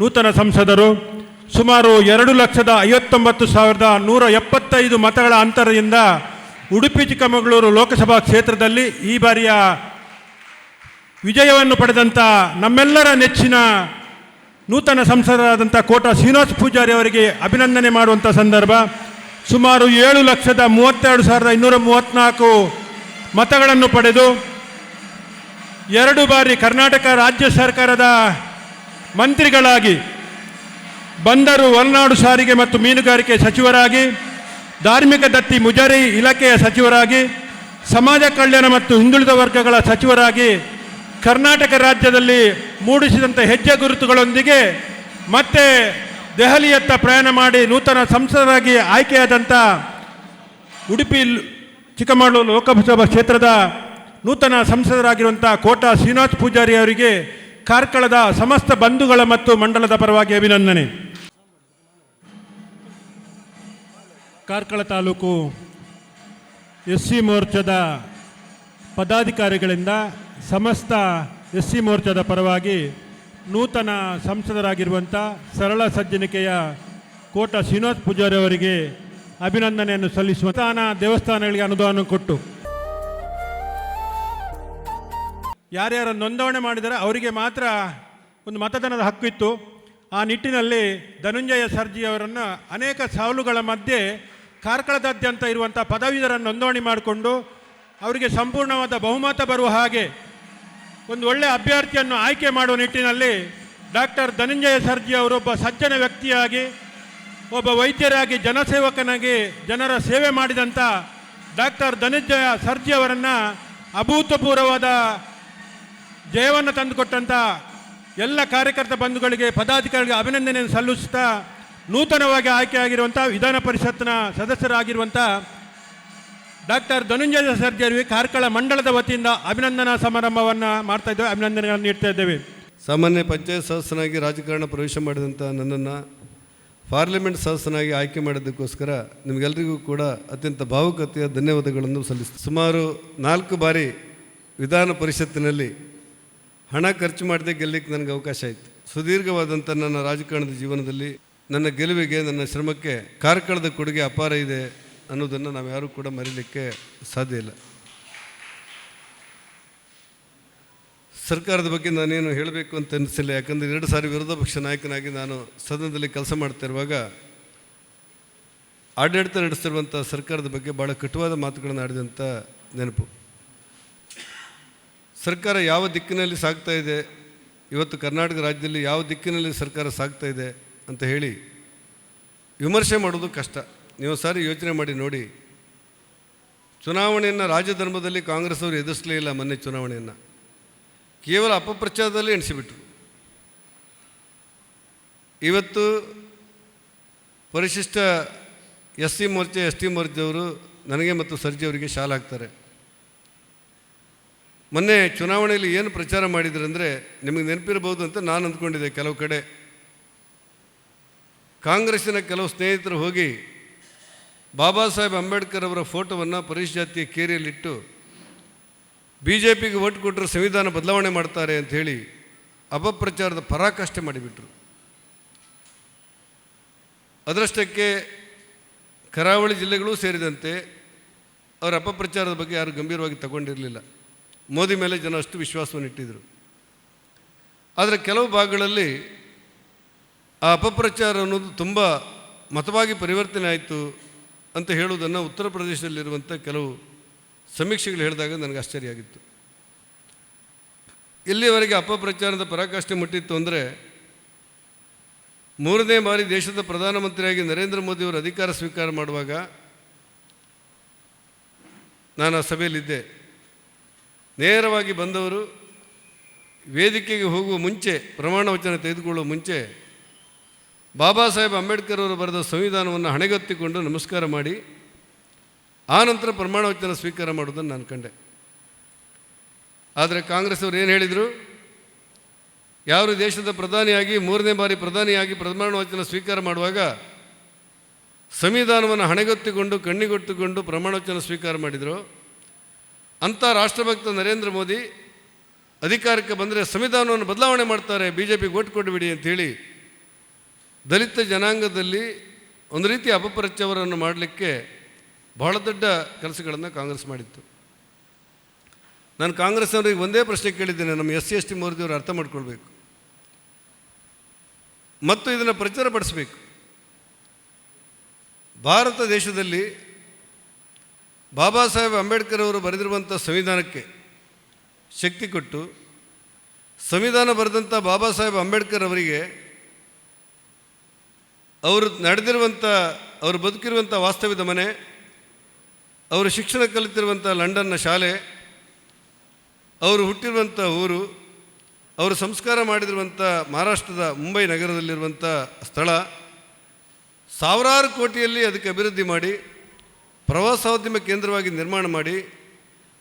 ನೂತನ ಸಂಸದರು, ಸುಮಾರು ಎರಡು ಲಕ್ಷದ ಐವತ್ತೊಂಬತ್ತು ಸಾವಿರದ ನೂರ ಎಪ್ಪತ್ತೈದು ಮತಗಳ ಅಂತರದಿಂದ ಉಡುಪಿ, ಚಿಕ್ಕಮಗಳೂರು ಲೋಕಸಭಾ ಕ್ಷೇತ್ರದಲ್ಲಿ ಈ ಬಾರಿಯ ವಿಜಯವನ್ನು ಪಡೆದಂಥ ನಮ್ಮೆಲ್ಲರ ನೆಚ್ಚಿನ ನೂತನ ಸಂಸದರಾದಂಥ ಕೋಟ ಶ್ರೀನಿವಾಸ ಪೂಜಾರಿ ಅವರಿಗೆ ಅಭಿನಂದನೆ ಮಾಡುವಂಥ ಸಂದರ್ಭ. ಸುಮಾರು ಏಳು ಲಕ್ಷದ ಮೂವತ್ತೆರಡು ಸಾವಿರದ ಇನ್ನೂರ ಮೂವತ್ತ್ನಾಲ್ಕು ಮತಗಳನ್ನು ಪಡೆದು ಎರಡು ಬಾರಿ ಕರ್ನಾಟಕ ರಾಜ್ಯ ಸರ್ಕಾರದ ಮಂತ್ರಿಗಳಾಗಿ, ಬಂದರು ಒಳನಾಡು ಸಾರಿಗೆ ಮತ್ತು ಮೀನುಗಾರಿಕೆ ಸಚಿವರಾಗಿ, ಧಾರ್ಮಿಕ ದತ್ತಿ ಮುಜರಿ ಇಲಾಖೆಯ ಸಚಿವರಾಗಿ, ಸಮಾಜ ಕಲ್ಯಾಣ ಮತ್ತು ಹಿಂದುಳಿದ ವರ್ಗಗಳ ಸಚಿವರಾಗಿ, ಕರ್ನಾಟಕ ರಾಜ್ಯದಲ್ಲಿ ಮೂಡಿಸಿದಂಥ ಹೆಜ್ಜೆ ಗುರುತುಗಳೊಂದಿಗೆ ಮತ್ತೆ ದೆಹಲಿಯತ್ತ ಪ್ರಯಾಣ ಮಾಡಿ ನೂತನ ಸಂಸದರಾಗಿ ಆಯ್ಕೆಯಾದಂಥ ಉಡುಪಿ ಚಿಕ್ಕಮಗಳೂರು ಲೋಕಸಭಾ ಕ್ಷೇತ್ರದ ನೂತನ ಸಂಸದರಾಗಿರುವಂಥ ಕೋಟಾ ಶ್ರೀನಿವಾಸ್ ಪೂಜಾರಿ ಅವರಿಗೆ ಕಾರ್ಕಳದ ಸಮಸ್ತ ಬಂಧುಗಳ ಮತ್ತು ಮಂಡಲದ ಪರವಾಗಿ ಅಭಿನಂದನೆ. ಕಾರ್ಕಳ ತಾಲೂಕು ಎಸ್ ಸಿ ಮೋರ್ಚಾದ ಪದಾಧಿಕಾರಿಗಳಿಂದ ಸಮಸ್ತ ಎಸ್ ಸಿ ಮೋರ್ಚಾದ ಪರವಾಗಿ ನೂತನ ಸಂಸದರಾಗಿರುವಂಥ ಸರಳ ಸಜ್ಜನಿಕೆಯ ಕೋಟ ಶ್ರೀನಿವಾಸ್ ಪೂಜಾರಿ ಅವರಿಗೆ ಅಭಿನಂದನೆಯನ್ನು ಸಲ್ಲಿಸುವ ಸ್ಥಾನ ದೇವಸ್ಥಾನಗಳಿಗೆ ಅನುದಾನ ಕೊಟ್ಟು ಯಾರ್ಯಾರು ನೋಂದಣಿ ಮಾಡಿದರೆ ಅವರಿಗೆ ಮಾತ್ರ ಒಂದು ಮತದಾನದ ಹಕ್ಕು ಇತ್ತು. ಆ ನಿಟ್ಟಿನಲ್ಲಿ ಧನುಂಜಯ ಸರ್ಜಿ ಅವರನ್ನು ಅನೇಕ ಸವಾಲುಗಳ ಮಧ್ಯೆ ಕಾರ್ಕಳದಾದ್ಯಂತ ಇರುವಂಥ ಪದವೀಧರನ್ನು ನೋಂದಣಿ ಮಾಡಿಕೊಂಡು ಅವರಿಗೆ ಸಂಪೂರ್ಣವಾದ ಬಹುಮತ ಬರುವ ಹಾಗೆ ಒಂದು ಒಳ್ಳೆಯ ಅಭ್ಯರ್ಥಿಯನ್ನು ಆಯ್ಕೆ ಮಾಡುವ ನಿಟ್ಟಿನಲ್ಲಿ ಡಾಕ್ಟರ್ ಧನಂಜಯ ಸರ್ಜಿ ಅವರೊಬ್ಬ ಸಜ್ಜನ ವ್ಯಕ್ತಿಯಾಗಿ, ಒಬ್ಬ ವೈದ್ಯರಾಗಿ, ಜನಸೇವಕನಾಗಿ, ಜನರ ಸೇವೆ ಮಾಡಿದಂಥ ಡಾಕ್ಟರ್ ಧನಂಜಯ ಸರ್ಜಿ ಅವರನ್ನು ಅಭೂತಪೂರ್ವವಾದ ಜಯವನ್ನು ತಂದುಕೊಟ್ಟಂಥ ಎಲ್ಲ ಕಾರ್ಯಕರ್ತ ಬಂಧುಗಳಿಗೆ, ಪದಾಧಿಕಾರಿಗಳಿಗೆ ಅಭಿನಂದನೆಯನ್ನು ಸಲ್ಲಿಸುತ್ತಾ ನೂತನವಾಗಿ ಆಯ್ಕೆಯಾಗಿರುವಂಥ ವಿಧಾನ ಪರಿಷತ್ನ ಸದಸ್ಯರಾಗಿರುವಂಥ ಡಾಕ್ಟರ್ ಧನುಂಜಯ ಸರ್ಜರಿ ಕಾರ್ಕಳ ಮಂಡಳದ ವತಿಯಿಂದ ಅಭಿನಂದನಾ ಸಮಾರಂಭವನ್ನು ಮಾಡ್ತಾ ಇದ್ದೇವೆ, ಅಭಿನಂದನೆಗಳನ್ನು ನೀಡ್ತಾ ಇದ್ದೇವೆ. ಸಾಮಾನ್ಯ ಪಂಚಾಯತ್ ಸದಸ್ಯನಾಗಿ ರಾಜಕಾರಣ ಪ್ರವೇಶ ಮಾಡಿದಂಥ ನನ್ನನ್ನು ಪಾರ್ಲಿಮೆಂಟ್ ಸದಸ್ಯನಾಗಿ ಆಯ್ಕೆ ಮಾಡಿದ್ದಕ್ಕೋಸ್ಕರ ನಿಮಗೆಲ್ಲರಿಗೂ ಕೂಡ ಅತ್ಯಂತ ಭಾವುಕತೆಯ ಧನ್ಯವಾದಗಳನ್ನು ಸಲ್ಲಿಸ್ತೀನಿ. ಸುಮಾರು ನಾಲ್ಕು ಬಾರಿ ವಿಧಾನ ಪರಿಷತ್ತಿನಲ್ಲಿ ಹಣ ಖರ್ಚು ಮಾಡದೆ ಗೆಲ್ಲಕ್ಕೆ ನನಗೆ ಅವಕಾಶ ಆಯಿತು. ಸುದೀರ್ಘವಾದಂಥ ನನ್ನ ರಾಜಕಾರಣದ ಜೀವನದಲ್ಲಿ ನನ್ನ ಗೆಲುವಿಗೆ, ನನ್ನ ಶ್ರಮಕ್ಕೆ ಕಾರ್ಕಳದ ಕೊಡುಗೆ ಅಪಾರ ಇದೆ ಅನ್ನೋದನ್ನು ನಾವು ಯಾರೂ ಕೂಡ ಮರೀಲಿಕ್ಕೆ ಸಾಧ್ಯ ಇಲ್ಲ. ಸರ್ಕಾರದ ಬಗ್ಗೆ ನಾನೇನು ಹೇಳಬೇಕು ಅಂತ ಅನಿಸಿಲ್ಲ. ಯಾಕಂದರೆ ಎರಡು ಸಾರಿ ವಿರೋಧ ಪಕ್ಷ ನಾಯಕನಾಗಿ ನಾನು ಸದನದಲ್ಲಿ ಕೆಲಸ ಮಾಡ್ತಿರುವಾಗ ಆಡಳಿತ ನಡೆಸ್ತಿರುವಂಥ ಸರ್ಕಾರದ ಬಗ್ಗೆ ಭಾಳ ಕಟುವಾದ ಮಾತುಗಳನ್ನು ಆಡಿದಂಥ ನೆನಪು. ಸರ್ಕಾರ ಯಾವ ದಿಕ್ಕಿನಲ್ಲಿ ಸಾಗ್ತಾ ಇದೆ? ಇವತ್ತು ಕರ್ನಾಟಕ ರಾಜ್ಯದಲ್ಲಿ ಯಾವ ದಿಕ್ಕಿನಲ್ಲಿ ಸರ್ಕಾರ ಸಾಗ್ತಾ ಇದೆ ಅಂತ ಹೇಳಿ ವಿಮರ್ಶೆ ಮಾಡೋದು ಕಷ್ಟ. ನೀವು ಸಾರಿ ಯೋಚನೆ ಮಾಡಿ ನೋಡಿ. ಚುನಾವಣೆಯನ್ನು ರಾಜಧರ್ಮದಲ್ಲಿ ಕಾಂಗ್ರೆಸ್ ಅವರು ಎದುರಿಸಲೇ ಇಲ್ಲ ಮೊನ್ನೆ ಚುನಾವಣೆಯನ್ನು. ಕೇವಲ ಅಪಪ್ರಚಾರದಲ್ಲಿ ಎಣಿಸಿಬಿಟ್ರು. ಇವತ್ತು ಪರಿಶಿಷ್ಟ S C Morcha S T ಮೋರ್ಚೆಯವರು ನನಗೆ ಮತ್ತು ಸರ್ಜಿ ಅವರಿಗೆ ಶಾಲ ಹಾಕ್ತಾರೆ ಮೊನ್ನೆ ಚುನಾವಣೆಯಲ್ಲಿ ಏನು ಪ್ರಚಾರ ಮಾಡಿದ್ರು ಅಂದರೆ ನಿಮಗೆ ನೆನಪಿರಬಹುದು ಅಂತ ನಾನು ಅಂದ್ಕೊಂಡಿದ್ದೆ ಕೆಲವು ಕಡೆ. ಕಾಂಗ್ರೆಸ್ಸಿನ ಕೆಲವು ಸ್ನೇಹಿತರು ಹೋಗಿ ಬಾಬಾ ಸಾಹೇಬ್ ಅಂಬೇಡ್ಕರ್ ಅವರ ಫೋಟೋವನ್ನು ಪರಿಶಿಷ್ಟ ಜಾತಿಯ ಕೇರಿಯಲ್ಲಿಟ್ಟು ಬಿ ಜೆ ಪಿಗೆ ಓಟ್ ಕೊಟ್ಟರೆ ಸಂವಿಧಾನ ಬದಲಾವಣೆ ಮಾಡ್ತಾರೆ ಅಂತ ಹೇಳಿ ಅಪಪ್ರಚಾರದ ಪರಾಕಾಷ್ಠೆ ಮಾಡಿಬಿಟ್ರು. ಅದರಷ್ಟಕ್ಕೆ ಕರಾವಳಿ ಜಿಲ್ಲೆಗಳೂ ಸೇರಿದಂತೆ ಅವರ ಅಪಪ್ರಚಾರದ ಬಗ್ಗೆ ಯಾರು ಗಂಭೀರವಾಗಿ ತಗೊಂಡಿರಲಿಲ್ಲ. ಮೋದಿ ಮೇಲೆ ಜನ ಅಷ್ಟು ವಿಶ್ವಾಸವನ್ನು ಇಟ್ಟಿದ್ದರು ಆದರೆ ಕೆಲವು ಭಾಗಗಳಲ್ಲಿ ಆ ಅಪಪ್ರಚಾರ ಅನ್ನೋದು ತುಂಬ ಮತವಾಗಿ ಪರಿವರ್ತನೆ ಆಯಿತು ಅಂತ ಹೇಳುವುದನ್ನು ಉತ್ತರ ಪ್ರದೇಶದಲ್ಲಿರುವಂಥ ಕೆಲವು ಸಮೀಕ್ಷೆಗಳು ಹೇಳಿದಾಗ ನನಗೆ ಆಶ್ಚರ್ಯ ಆಗಿತ್ತು. ಎಲ್ಲಿಯವರೆಗೆ ಅಪಪ್ರಚಾರದ ಪರಾಕಾಷ್ಠೆ ಮುಟ್ಟಿತ್ತು ಅಂದರೆ ಮೂರನೇ ಬಾರಿ ದೇಶದ ಪ್ರಧಾನಮಂತ್ರಿಯಾಗಿ ನರೇಂದ್ರ ಮೋದಿಯವರು ಅಧಿಕಾರ ಸ್ವೀಕಾರ ಮಾಡುವಾಗ ನಾನು ಆ ಸಭೆಯಲ್ಲಿದ್ದೆ. ನೇರವಾಗಿ ಬಂದವರು ವೇದಿಕೆಗೆ ಹೋಗುವ ಮುಂಚೆ, ಪ್ರಮಾಣ ವಚನ ತೆಗೆದುಕೊಳ್ಳುವ ಮುಂಚೆ ಬಾಬಾ ಸಾಹೇಬ್ ಅಂಬೇಡ್ಕರ್ ಅವರು ಬರೆದ ಸಂವಿಧಾನವನ್ನು ಹಣೆಗತ್ತಿಕೊಂಡು ನಮಸ್ಕಾರ ಮಾಡಿ ಆನಂತರ ನಂತರ ಪ್ರಮಾಣ ವಚನ ಸ್ವೀಕಾರ ಮಾಡೋದನ್ನು ನಾನು ಕಂಡೆ. ಆದರೆ ಕಾಂಗ್ರೆಸ್ ಅವರು ಏನು ಹೇಳಿದರು? ಯಾರು ದೇಶದ ಪ್ರಧಾನಿಯಾಗಿ, ಮೂರನೇ ಬಾರಿ ಪ್ರಧಾನಿಯಾಗಿ ಪ್ರಮಾಣ ವಚನ ಸ್ವೀಕಾರ ಮಾಡುವಾಗ ಸಂವಿಧಾನವನ್ನು ಹಣೆಗೊತ್ತಿಕೊಂಡು ಪ್ರಮಾಣ ವಚನ ಸ್ವೀಕಾರ ಮಾಡಿದರು? ಅಂಥ ರಾಷ್ಟ್ರಭಕ್ತ ನರೇಂದ್ರ ಮೋದಿ ಅಧಿಕಾರಕ್ಕೆ ಬಂದರೆ ಸಂವಿಧಾನವನ್ನು ಬದಲಾವಣೆ ಮಾಡ್ತಾರೆ ಬಿ ಜೆ ಪಿಗೆ ಓಟ್ ಕೊಟ್ಟುಬಿಡಿ ಅಂಥೇಳಿ ದಲಿತ ಜನಾಂಗದಲ್ಲಿ ಒಂದು ರೀತಿ ಅಪಪ್ರಚಾರವನ್ನು ಮಾಡಲಿಕ್ಕೆ ಬಹಳ ದೊಡ್ಡ ಕೆಲಸಗಳನ್ನು ಕಾಂಗ್ರೆಸ್ ಮಾಡಿತ್ತು. ನಾನು ಕಾಂಗ್ರೆಸ್ನವರಿಗೆ ಒಂದೇ ಪ್ರಶ್ನೆ ಕೇಳಿದ್ದೇನೆ, ನಮ್ಮ ಎಸ್ ಸಿ ಎಸ್ ಟಿ ಮೋದಿಯವರು ಅರ್ಥ ಮಾಡ್ಕೊಳ್ಬೇಕು. ಮತ್ತು ಇದನ್ನು ಪ್ರಚಾರಪಡಿಸಬೇಕು ಭಾರತ ದೇಶದಲ್ಲಿ ಬಾಬಾ ಸಾಹೇಬ್ ಅಂಬೇಡ್ಕರ್ ಅವರು ಬರೆದಿರುವಂಥ ಸಂವಿಧಾನಕ್ಕೆ ಶಕ್ತಿ ಕೊಟ್ಟು ಸಂವಿಧಾನ ಬರೆದಂಥ ಬಾಬಾ ಸಾಹೇಬ್ ಅಂಬೇಡ್ಕರ್ ಅವರಿಗೆ ಅವರು ನಡೆದಿರುವಂಥ, ಅವರು ಬದುಕಿರುವಂಥ ವಾಸ್ತವ್ಯದ ಮನೆ, ಅವರು ಶಿಕ್ಷಣ ಕಲಿತಿರುವಂಥ ಲಂಡನ್ನ ಶಾಲೆ, ಅವರು ಹುಟ್ಟಿರುವಂಥ ಊರು, ಅವರು ಸಂಸ್ಕಾರ ಮಾಡಿದಿರುವಂಥ ಮಹಾರಾಷ್ಟ್ರದ ಮುಂಬೈ ನಗರದಲ್ಲಿರುವಂಥ ಸ್ಥಳ, ಸಾವಿರಾರು ಕೋಟಿಯಲ್ಲಿ ಅದಕ್ಕೆ ಅಭಿವೃದ್ಧಿ ಮಾಡಿ ಪ್ರವಾಸೋದ್ಯಮ ಕೇಂದ್ರವಾಗಿ ನಿರ್ಮಾಣ ಮಾಡಿ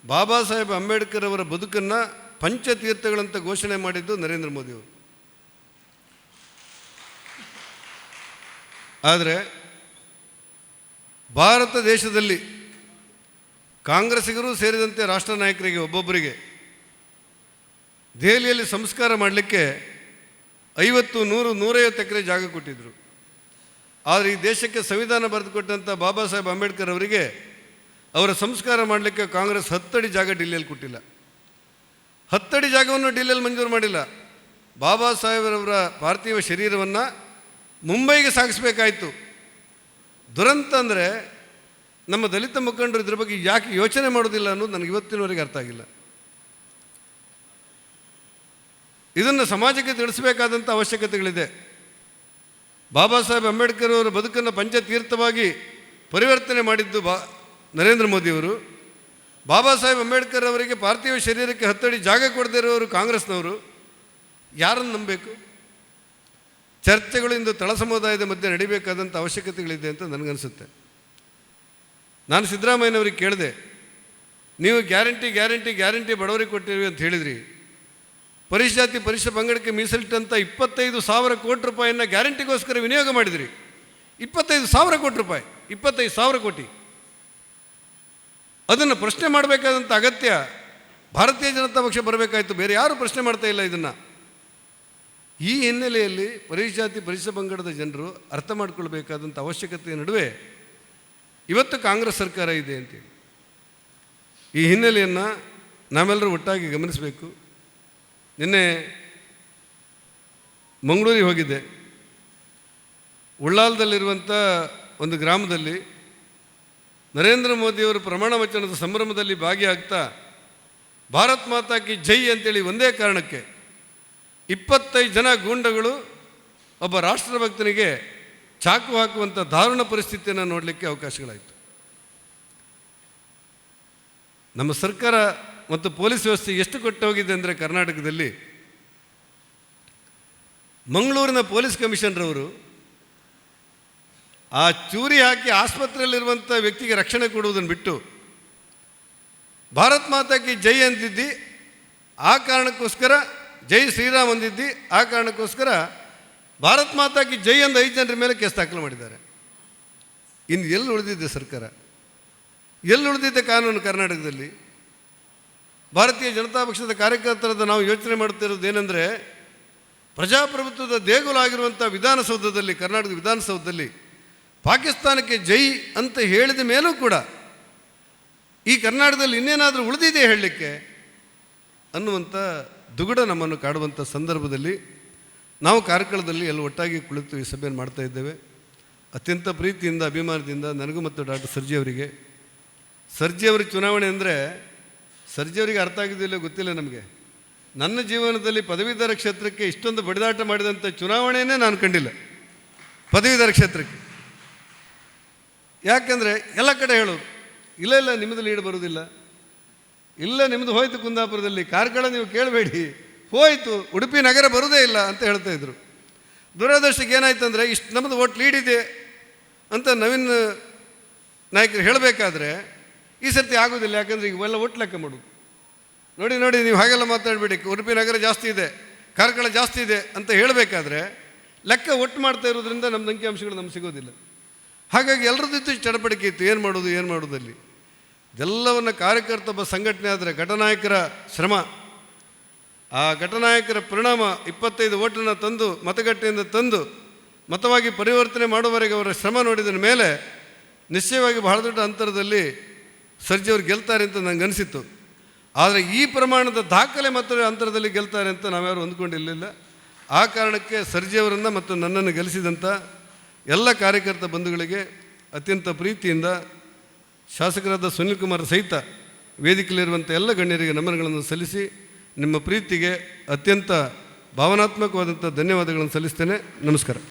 ಬಾಬಾ ಸಾಹೇಬ್ ಅಂಬೇಡ್ಕರ್ ಅವರ ಬದುಕನ್ನು ಪಂಚತೀರ್ಥಗಳಂತ ಘೋಷಣೆ ಮಾಡಿದ್ದು ನರೇಂದ್ರ ಮೋದಿಯವರು ಆದರೆ ಭಾರತ ದೇಶದಲ್ಲಿ ಕಾಂಗ್ರೆಸ್ಸಿಗರೂ ಸೇರಿದಂತೆ ರಾಷ್ಟ್ರ ನಾಯಕರಿಗೆ ಒಬ್ಬೊಬ್ಬರಿಗೆ ದೆಹಲಿಯಲ್ಲಿ ಸಂಸ್ಕಾರ ಮಾಡಲಿಕ್ಕೆ ಐವತ್ತು ನೂರು ನೂರೈವತ್ತು ಎಕರೆ ಜಾಗ ಕೊಟ್ಟಿದ್ದರು ಆದರೆ ಈ ದೇಶಕ್ಕೆ ಸಂವಿಧಾನ ಬರೆದುಕೊಟ್ಟಂಥ ಬಾಬಾ ಸಾಹೇಬ್ ಅಂಬೇಡ್ಕರ್ ಅವರಿಗೆ ಅವರ ಸಂಸ್ಕಾರ ಮಾಡಲಿಕ್ಕೆ ಕಾಂಗ್ರೆಸ್ ಹತ್ತಡಿ ಜಾಗ ಡಿಲ್ಲಿಯಲ್ಲಿ ಕೊಟ್ಟಿಲ್ಲ. ಹತ್ತಡಿ ಜಾಗವನ್ನು ಡಿಲ್ಲಿಯಲ್ಲಿ ಮಂಜೂರು ಮಾಡಿಲ್ಲ. ಬಾಬಾ ಸಾಹೇಬರವರ ಪಾರ್ಥಿವ ಶರೀರವನ್ನು ಮುಂಬೈಗೆ ಸಾಗಿಸ್ಬೇಕಾಯಿತು. ದುರಂತ ಅಂದರೆ ನಮ್ಮ ದಲಿತ ಮುಖಂಡರು ಇದ್ರ ಬಗ್ಗೆ ಯಾಕೆ ಯೋಚನೆ ಮಾಡೋದಿಲ್ಲ ಅನ್ನೋದು ನನಗೆ ಇವತ್ತಿನವರೆಗೆ ಅರ್ಥ ಆಗಿಲ್ಲ. ಇದನ್ನು ಸಮಾಜಕ್ಕೆ ತಿಳಿಸಬೇಕಾದಂಥ ಅವಶ್ಯಕತೆಗಳಿದೆ. ಬಾಬಾ ಸಾಹೇಬ್ ಅಂಬೇಡ್ಕರ್ ಅವರ ಬದುಕನ್ನು ಪಂಚತೀರ್ಥವಾಗಿ ಪರಿವರ್ತನೆ ಮಾಡಿದ್ದು ಬಾ, ನರೇಂದ್ರ ಮೋದಿಯವರು ಬಾಬಾ ಸಾಹೇಬ್ ಅಂಬೇಡ್ಕರ್ ಅವರಿಗೆ ಪಾರ್ಥಿವ ಶರೀರಕ್ಕೆ ಹತ್ತಡಿ ಜಾಗ ಕೊಡದೇ ಇರೋರು ಕಾಂಗ್ರೆಸ್ನವರು. ಯಾರನ್ನು ನಂಬಬೇಕು? ಚರ್ಚೆಗಳು ಇಂದು ತಳ ಸಮುದಾಯದ ಮಧ್ಯೆ ನಡಿಬೇಕಾದಂಥ ಅವಶ್ಯಕತೆಗಳಿದೆ ಅಂತ ನನಗನ್ಸುತ್ತೆ. ನಾನು ಸಿದ್ದರಾಮಯ್ಯನವ್ರಿಗೆ ಕೇಳಿದೆ, ನೀವು ಗ್ಯಾರಂಟಿ ಗ್ಯಾರಂಟಿ ಗ್ಯಾರಂಟಿ ಬಡವರಿಗೆ ಕೊಟ್ಟಿರಿ ಅಂತ ಹೇಳಿದ್ರಿ. ಪರಿಶಾತಿ ಪರಿಷ ಪಂಗಡಕ್ಕೆ ಮೀಸಲಿಟ್ಟಂಥ ಇಪ್ಪತ್ತೈದು ಸಾವಿರ ಕೋಟಿ ರೂಪಾಯಿಯನ್ನು ಗ್ಯಾರಂಟಿಗೋಸ್ಕರ ವಿನಿಯೋಗ ಮಾಡಿದಿರಿ. ಇಪ್ಪತ್ತೈದು ಸಾವಿರ ಕೋಟಿ ರೂಪಾಯಿ, ಇಪ್ಪತ್ತೈದು ಸಾವಿರ ಕೋಟಿ. ಅದನ್ನು ಪ್ರಶ್ನೆ ಮಾಡಬೇಕಾದಂಥ ಅಗತ್ಯ ಭಾರತೀಯ ಜನತಾ ಪಕ್ಷ ಬರಬೇಕಾಯಿತು, ಬೇರೆ ಯಾರು ಪ್ರಶ್ನೆ ಮಾಡ್ತಾ ಇಲ್ಲ ಇದನ್ನು. ಈ ಹಿನ್ನೆಲೆಯಲ್ಲಿ ಪರಿಶಾತಿ ಪರಿಶ ಪಂಗಡದ ಜನರು ಅರ್ಥ ಮಾಡಿಕೊಳ್ಬೇಕಾದಂಥ ಅವಶ್ಯಕತೆಯ ನಡುವೆ ಇವತ್ತು ಕಾಂಗ್ರೆಸ್ ಸರ್ಕಾರ ಇದೆ ಅಂತೇಳಿ. ಈ ಹಿನ್ನೆಲೆಯನ್ನು ನಾವೆಲ್ಲರೂ ಒಟ್ಟಾಗಿ ಗಮನಿಸಬೇಕು. ನಿನ್ನೆ ಮಂಗಳೂರಿಗೆ ಹೋಗಿದ್ದೆ. ಉಳ್ಳಾಲದಲ್ಲಿರುವಂಥ ಒಂದು ಗ್ರಾಮದಲ್ಲಿ ನರೇಂದ್ರ ಮೋದಿಯವರು ಪ್ರಮಾಣ ವಚನದ ಸಂಭ್ರಮದಲ್ಲಿ ಭಾಗಿಯಾಗ್ತಾ ಭಾರತ್ ಮಾತಾ ಕಿ ಜೈ ಅಂತೇಳಿ ಒಂದೇ ಕಾರಣಕ್ಕೆ ಇಪ್ಪತ್ತೈದು ಜನ ಗೂಂಡಗಳು ಒಬ್ಬ ರಾಷ್ಟ್ರಭಕ್ತನಿಗೆ ಚಾಕು ಹಾಕುವಂಥ ದಾರುಣ ಪರಿಸ್ಥಿತಿಯನ್ನು ನೋಡಲಿಕ್ಕೆ ಅವಕಾಶಗಳಾಯಿತು. ನಮ್ಮ ಸರ್ಕಾರ ಮತ್ತು ಪೊಲೀಸ್ ವ್ಯವಸ್ಥೆ ಎಷ್ಟು ಕೊಟ್ಟೋಗಿದೆ ಅಂದರೆ ಕರ್ನಾಟಕದಲ್ಲಿ ಮಂಗಳೂರಿನ ಪೊಲೀಸ್ ಕಮಿಷನರವರು ಆ ಚೂರಿ ಹಾಕಿ ಆಸ್ಪತ್ರೆಯಲ್ಲಿರುವಂಥ ವ್ಯಕ್ತಿಗೆ ರಕ್ಷಣೆ ಕೊಡುವುದನ್ನು ಬಿಟ್ಟು ಭಾರತ್ ಮಾತಾಕಿ ಜೈ ಅಂದಿದ್ದಿ, ಆ ಕಾರಣಕ್ಕೋಸ್ಕರ ಜೈ ಶ್ರೀರಾಮ್ ಅಂದಿದ್ದಿ, ಆ ಕಾರಣಕ್ಕೋಸ್ಕರ ಭಾರತ್ ಮಾತಾಕಿ ಜೈ ಅಂದ ಐದು ಜನರ ಮೇಲೆ ಕೇಸ್ ದಾಖಲು ಮಾಡಿದ್ದಾರೆ. ಇನ್ನು ಎಲ್ಲಿ ಉಳಿದಿದ್ದೆ ಸರ್ಕಾರ? ಎಲ್ಲಿ ಉಳಿದಿದ್ದೆ ಕಾನೂನು ಕರ್ನಾಟಕದಲ್ಲಿ? ಭಾರತೀಯ ಜನತಾ ಪಕ್ಷದ ಕಾರ್ಯಕರ್ತರದ ನಾವು ಯೋಚನೆ ಮಾಡ್ತಿರೋದು ಏನೆಂದರೆ, ಪ್ರಜಾಪ್ರಭುತ್ವದ ದೇಗುಲ ಆಗಿರುವಂಥ ವಿಧಾನಸೌಧದಲ್ಲಿ ಕರ್ನಾಟಕ ವಿಧಾನಸೌಧದಲ್ಲಿ ಪಾಕಿಸ್ತಾನಕ್ಕೆ ಜೈ ಅಂತ ಹೇಳಿದ ಮೇಲೂ ಕೂಡ ಈ ಕರ್ನಾಟಕದಲ್ಲಿ ಇನ್ನೇನಾದರೂ ಉಳಿದಿದೆ ಹೇಳಲಿಕ್ಕೆ ಅನ್ನುವಂಥ ದುಗುಡ ನಮ್ಮನ್ನು ಕಾಡುವಂಥ ಸಂದರ್ಭದಲ್ಲಿ ನಾವು ಕಾರ್ಕಳದಲ್ಲಿ ಎಲ್ಲ ಒಟ್ಟಾಗಿ ಕುಳಿತು ಈ ಸಭೆಯನ್ನು ಮಾಡ್ತಾ ಇದ್ದೇವೆ. ಅತ್ಯಂತ ಪ್ರೀತಿಯಿಂದ, ಅಭಿಮಾನದಿಂದ ನನಗೂ ಮತ್ತು ಡಾಕ್ಟರ್ ಸರ್ಜಿ ಅವರಿಗೆ. ಸರ್ಜಿ ಅವರ ಚುನಾವಣೆ ಅಂದರೆ ಸರ್ಜಿ ಅವರಿಗೆ ಅರ್ಥ ಆಗಿದ್ದಿಲ್ಲ ಗೊತ್ತಿಲ್ಲ ನಮಗೆ. ನನ್ನ ಜೀವನದಲ್ಲಿ ಪದವೀಧರ ಕ್ಷೇತ್ರಕ್ಕೆ ಇಷ್ಟೊಂದು ಬಡಿದಾಟ ಮಾಡಿದಂಥ ಚುನಾವಣೆಯೇ ನಾನು ಕಂಡಿಲ್ಲ. ಪದವೀಧರ ಕ್ಷೇತ್ರಕ್ಕೆ. ಯಾಕೆಂದರೆ ಎಲ್ಲ ಕಡೆ ಹೇಳೋದು ಇಲ್ಲ ಇಲ್ಲ ನಿಮ್ಮದು ಲೀಡ್ ಬರುವುದಿಲ್ಲ. ಇಲ್ಲ ನಿಮ್ಮದು ಹೋಯ್ತು ಕುಂದಾಪುರದಲ್ಲಿ, ಕಾರ್ಕಳ ನೀವು ಕೇಳಬೇಡಿ. ಹೋಯಿತು, ಉಡುಪಿ ನಗರ ಬರುವುದೇ ಇಲ್ಲ ಅಂತ ಹೇಳ್ತಾ ಇದ್ರು. ದುರದೃಷ್ಟಕ್ಕೆ ಏನಾಯ್ತು ಅಂದರೆ, ಇಷ್ಟು ನಮ್ಮದು ಓಟ್ ಲೀಡ್ ಇದೆ ಅಂತ ನವೀನ್ ನಾಯಕರು ಹೇಳಬೇಕಾದ್ರೆ ಈ ಸರ್ತಿ ಆಗೋದಿಲ್ಲ, ಯಾಕಂದರೆ ಇವೆಲ್ಲ ಒಟ್ಟು ಲೆಕ್ಕ ಮಾಡೋದು. ನೋಡಿ ನೋಡಿ, ನೀವು ಹಾಗೆಲ್ಲ ಮಾತಾಡಬೇಡಿ. ಉಡುಪಿ ನಗರ ಜಾಸ್ತಿ ಇದೆ, ಕಾರ್ಕಳ ಜಾಸ್ತಿ ಇದೆ ಅಂತ ಹೇಳಬೇಕಾದ್ರೆ ಲೆಕ್ಕ ಒಟ್ಟು ಮಾಡ್ತಾ ಇರೋದ್ರಿಂದ ನಮ್ಮ ಅಂಕಿಅಂಶಗಳು ನಮ್ಗೆ ಸಿಗೋದಿಲ್ಲ. ಹಾಗಾಗಿ ಎಲ್ಲರದ್ದು ಚಡಪಡಿಕೆ ಇತ್ತು. ಏನು ಮಾಡೋದು, ಏನು ಮಾಡೋದಲ್ಲಿ ಇದೆಲ್ಲವನ್ನು ಕಾರ್ಯಕರ್ತ ಒಬ್ಬ ಸಂಘಟನೆ ಆದರೆ ಘಟನಾಯಕರ ಶ್ರಮ. ಆ ಘಟನಾಯಕರ ಪರಿಣಾಮ ಇಪ್ಪತ್ತೈದು ಓಟನ್ನು ತಂದು, ಮತಗಟ್ಟೆಯಿಂದ ತಂದು, ಮತವಾಗಿ ಪರಿವರ್ತನೆ ಮಾಡುವವರೆಗೆ ಅವರ ಶ್ರಮ ನೋಡಿದ ಮೇಲೆ ನಿಶ್ಚಯವಾಗಿ ಬಹಳ ದೊಡ್ಡ ಅಂತರದಲ್ಲಿ ಸರ್ಜಿ ಅವರು ಗೆಲ್ತಾರೆ ಅಂತ ನಂಗೆ ಅನಿಸಿತ್ತು. ಆದರೆ ಈ ಪ್ರಮಾಣದ ದಾಖಲೆ ಮತ್ತು ಅಂತರದಲ್ಲಿ ಗೆಲ್ತಾರೆ ಅಂತ ನಾವ್ಯಾರು ಹೊಂದ್ಕೊಂಡಿರಲಿಲ್ಲ. ಆ ಕಾರಣಕ್ಕೆ ಸರ್ಜಿ ಅವರನ್ನು ಮತ್ತು ನನ್ನನ್ನು ಗೆಲ್ಲಿಸಿದಂಥ ಎಲ್ಲ ಕಾರ್ಯಕರ್ತ ಬಂಧುಗಳಿಗೆ ಅತ್ಯಂತ ಪ್ರೀತಿಯಿಂದ ಶಾಸಕರಾದ ಸುನಿಲ್ ಕುಮಾರ್ ಸಹಿತ ವೇದಿಕೆಯಲ್ಲಿರುವಂಥ ಎಲ್ಲ ಗಣ್ಯರಿಗೆ ನಮನಗಳನ್ನು ಸಲ್ಲಿಸಿ ನಿಮ್ಮ ಪ್ರೀತಿಗೆ ಅತ್ಯಂತ ಭಾವನಾತ್ಮಕವಾದಂಥ ಧನ್ಯವಾದಗಳನ್ನು ಸಲ್ಲಿಸ್ತೇನೆ. ನಮಸ್ಕಾರ.